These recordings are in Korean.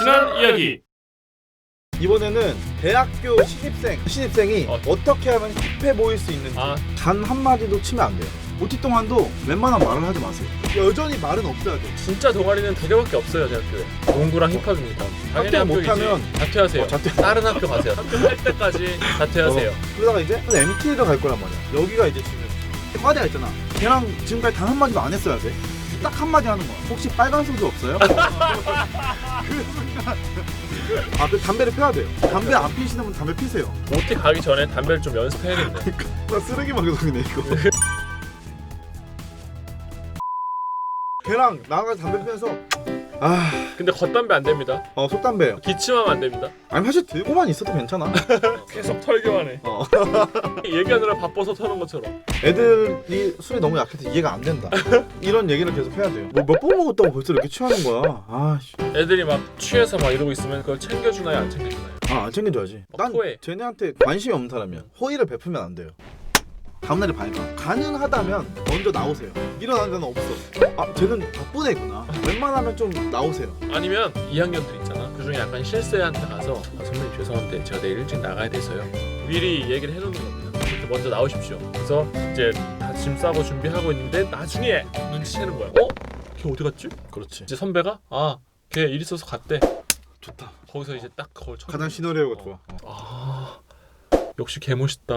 지난 이야기. 이번에는 대학교 신입생 신입생이 어. 어. 떻게 하면 힙해 보일 수 있는지 아. 단 한마디도 치면 안 돼요. OT 동안도 웬만한 말을 하지 마세요. 여전히 말은 없어야 돼 진짜 동아리는 두 개밖에 없어요 대학교에. 농구랑 힙합입니다. 당연히. 못하면 자퇴하세요. 어, 자퇴. 다른 학교 가세요. 학교 할 때까지 자퇴하세요. 그러다가 이제 MT를 갈 거란 말이야. 여기가 이제 지금 과대가 있잖아. 걔랑 지금까지 단 한마디도 안 했어야 돼 딱 한마디 하는 거야. 혹시 빨간 소주 없어요? 그 순간 아, 그 담배를 펴야 돼요. 담배 안 피시는 분 담배 피세요. OT 가기 전에 담배를 좀 연습해야겠네. 나 쓰레기 방송이네 이거. 걔랑 나가서 담배 피면서 아, 근데 겉담배 안 됩니다. 어 속담배요? 기침하면 안 됩니다. 아니 사실 들고만 있어도 괜찮아. 계속 털기만 해. 어. 얘기하느라 바빠서 터는 것처럼. 애들이 술이 너무 약해서 이해가 안 된다. 이런 얘기를 계속 해야 돼요. 뭐몇번 먹었다고 벌써 이렇게 취하는 거야. 아 씨. 애들이 막 취해서 막 이러고 있으면 그걸 챙겨주나요 안 챙겨주나요? 아 안 챙겨줘야지. 난 토해. 쟤네한테 관심이 없는 사람이야. 호의를 베풀면 안 돼요 다음날에 봐니까 가능하다면 먼저 나오세요. 일어나는 데는 없어. 아 쟤는 바쁜 애구나. 웬만하면 좀 나오세요. 아니면 2학년들 있잖아. 그 중에 약간 실세한테 가서 아, 선배님 죄송한데 제가 내일 일찍 나가야 돼서요. 미리 얘기를 해놓는 겁니다. 그때 먼저 나오십시오. 그래서 이제 다 짐 싸고 준비하고 있는데 나중에 눈치채는 거야. 어? 걔 어디 갔지? 그렇지. 이제 선배가 아 걔 일 있어서 갔대. 좋다. 거기서 이제 딱 그걸 쳐 가장 시너리오가 좋아. 어. 아 역시 개 멋있다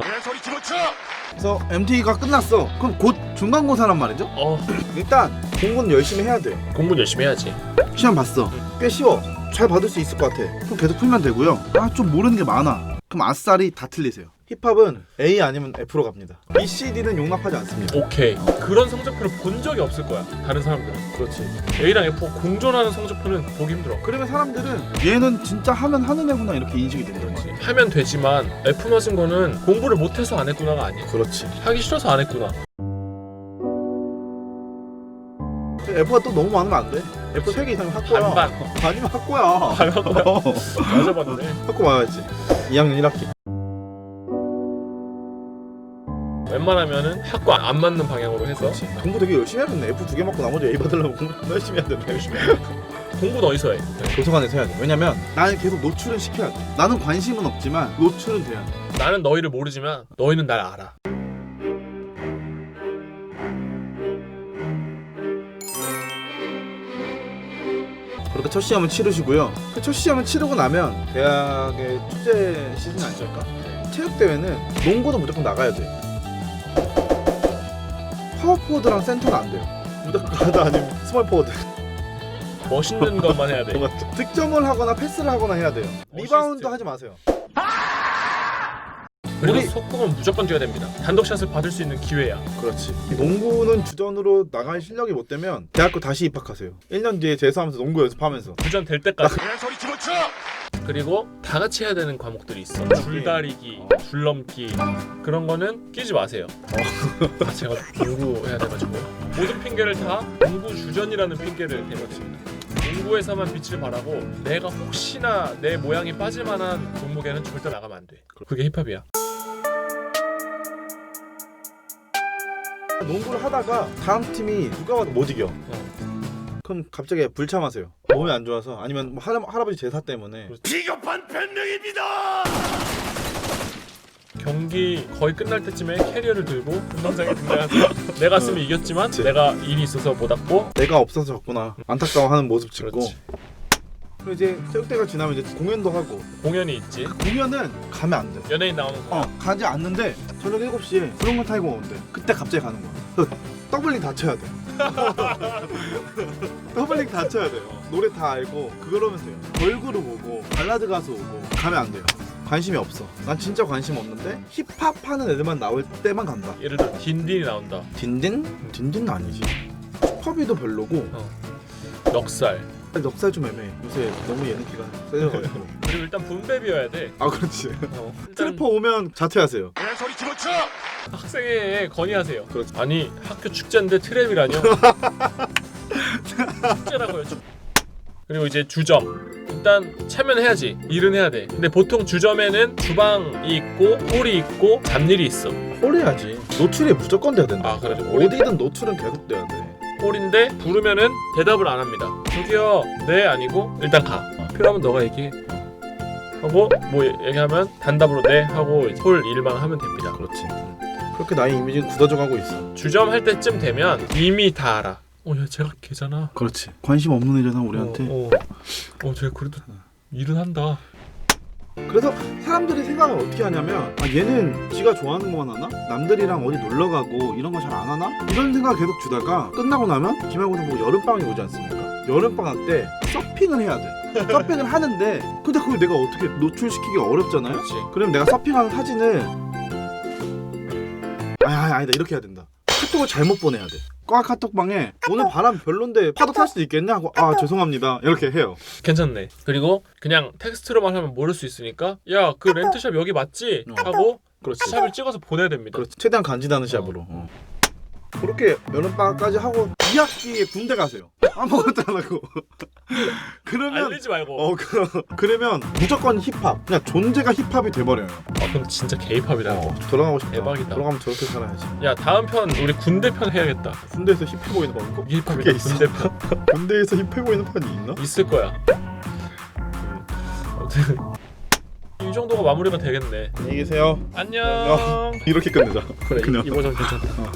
그래서 MT가 끝났어. 그럼 곧 중간고사란 말이죠? 어. 일단 공부는 열심히 해야 돼요 공부 열심히 해야지. 시험 봤어. 꽤 쉬워. 잘 받을 수 있을 것 같아. 그럼 계속 풀면 되고요. 아 좀 모르는 게 많아. 그럼 아싸리 다 틀리세요 힙합은 A 아니면 F로 갑니다. B, C, D는 용납하지 않습니다. 오케이. 그런 성적표를 본 적이 없을 거야 다른 사람들은. 그렇지. A랑 F 공존하는 성적표는 보기 힘들어. 그러면 사람들은 얘는 진짜 하면 하는 애구나 이렇게 인식이 된단 말이야 하면 되지만 F 맞은 거는 공부를 못해서 안 했구나가 아니야. 그렇지. 하기 싫어서 안 했구나. F가 또 너무 많으면 안 돼. F 3개 이상은 학고야. 반반. 아니면 학고야. 반반 맞아봤는데. 학고 많아야지. 2학년 1학기 웬만하면은 학과 안 맞는 방향으로 해서. 공부 되게 열심히 해야겠네. F 두 개 맞고 나머지 A 받으려면 공부 존나 열심히 해야 되네 열심히 해 공부는 어디서 해? 도서관에서 해야 돼. 왜냐면 나는 계속 노출은 시켜야 돼. 나는 관심은 없지만 노출은 돼야 돼. 나는 너희를 모르지만 너희는 날 알아. 그렇게 첫 시험을 치르시고요. 그 첫 시험을 치르고 나면 대학의 축제 시즌 아닐까? 체육 대회는 농구도 무조건 나가야 돼. 파워 포워드랑 센터는 안 돼요. 무조건 가드 아니면 스몰 포워드. 멋있는 것만 해야 돼 득점을 하거나 패스를 하거나 해야 돼요. 리바운드. 하지 마세요. 그리고 우리- 속공은 무조건 뛰어야 됩니다 단독샷을 받을 수 있는 기회야 그렇지. 농구는 주전으로 나갈 실력이 못 되면 대학교 다시 입학하세요. 1년 뒤에 재수하면서 농구 연습하면서. 주전 될 때까지 그리 고 다 같이 해야 되는 과목들이 있어. 줄다리기 줄넘기 그런 거는 끼지 마세요. 아, 제가 농구 해야 돼가지고. 모든 핑계를 다 농구 주전이라는 핑계를 대거든요 농구에서만 빛을 발하고 내가 혹시나 내 모양이 빠질 만한 종목에는 절대 나가면 안 돼. 그게 힙합이야. 농구를 하다가 다음 팀이 누가 와도 못 이겨. 그럼 갑자기 불참하세요. 몸이 안 좋아서 아니면 뭐 할아, 할아버지 제사 때문에 비겁한 변명입니다. 경기 거의 끝날 때쯤에 캐리어를 들고 운동장에 등장하세요 내가 쓰면 이겼지만 그치. 내가 일이 있어서 못 왔고 내가 없어서 졌구나 안타까워하는 모습 찍고 그렇지. 그리고 이제 체육대가 지나면 이제 공연도 하고 공연이 있지 공연은 가면 안 돼. 연예인 나오는 거 어 가지 않는데 저녁 7시에 그런 거 타고 오는데 그때 갑자기 가는 거야. 그 더블링 다 쳐야 돼. 더블링 다 쳐야 돼요. 노래 다 알고 그러면서 해요. 걸그룹 오고 발라드 가수 오고 가면 안 돼요. 관심이 없어. 난 진짜 관심 없는데 힙합 하는 애들만 나올 때만 간다. 예를 들어 딘딘이 나온다 딘딘? 딘딘은 아니지. 힙합이도 별로고 넉살 넉살 좀 애매해. 요새 너무 예능기가 세져가지고. 그리고 일단 분배비여야 돼 아 그렇지. 어. 일단 트래퍼 오면 자퇴하세요. 개소리 집어쳐. 학생회에 건의하세요. 그렇지. 아니 학교 축제인데 트랩이라뇨? 축제라고요 축- 그리고 이제 주점. 일단 참여해야지. 일은 해야 돼. 근데 보통 주점에는 주방이 있고 홀이 있고 잡일이 있어. 홀해야지. 노출이 무조건 돼야 된다. 아 그래 어디든 노출은 계속 돼야 돼. 홀인데 부르면은 대답을 안 합니다. 저기요 네 아니고 일단 가. 필요하면 너가 얘기해. 하고 뭐 얘기하면 단답으로 네 하고 이제 홀 일만 하면 됩니다. 그렇지. 그렇게 나의 이미지는 굳어져 가고 있어. 주점할 때쯤 되면 이미 다 알아 어야 쟤가 걔잖아 그렇지. 관심 없는 애잖아 우리한테. 어, 어. 어, 쟤 그래도 일은 한다 그래서 사람들이 생각을 어떻게 하냐면 아, 얘는 지가 좋아하는 것만 하나? 남들이랑 어디 놀러 가고 이런 거 잘 안 하나? 이런 생각 을 계속 주다가 끝나고 나면 기말고사 뭐 여름방학이 오지 않습니까? 여름방학 때 서핑을 해야 돼. 서핑을 하는데 근데 그걸 내가 어떻게 노출시키기가 어렵잖아요? 그렇지 그럼 내가 서핑하는 사진을 아니 아니 아니다 이렇게 해야 된다. 카톡을 잘못 보내야 돼. 과 카톡방에 오늘 바람 별론데 파도 탈 수도 있겠네 하고 아 죄송합니다 이렇게 해요. 괜찮네 그리고 그냥 텍스트로만 하면 모를 수 있으니까 야 그 렌트샵 여기 맞지? 어. 하고 그렇지. 샵을 찍어서 보내야 됩니다 그렇지. 최대한 간지나는 샵으로. 어. 그렇게 여름방학까지 하고 2학기에 군대 가세요. 아무것도 안 하고. 그러면 알리지 말고 어 그, 그러면 무조건 힙합. 그냥 존재가 힙합이 돼버려요. 아 그럼 진짜 게이팝이다 어, 돌아가고 싶다. 대박이다. 돌아가면 저렇게 살아야지. 야 다음 편 우리 군대 편 해야겠다 군대에서 힙해 보이는 방법? 이게 그게 힙합이다 있어? 군대 편 군대에서 힙해 보이는 판이 있나? 있을 거야 음, 아무튼 이 정도가 마무리가 되겠네 안녕히 계세요. 안녕 이렇게 끝내자. 그래 그냥. 이, 이 버전 괜찮다 어.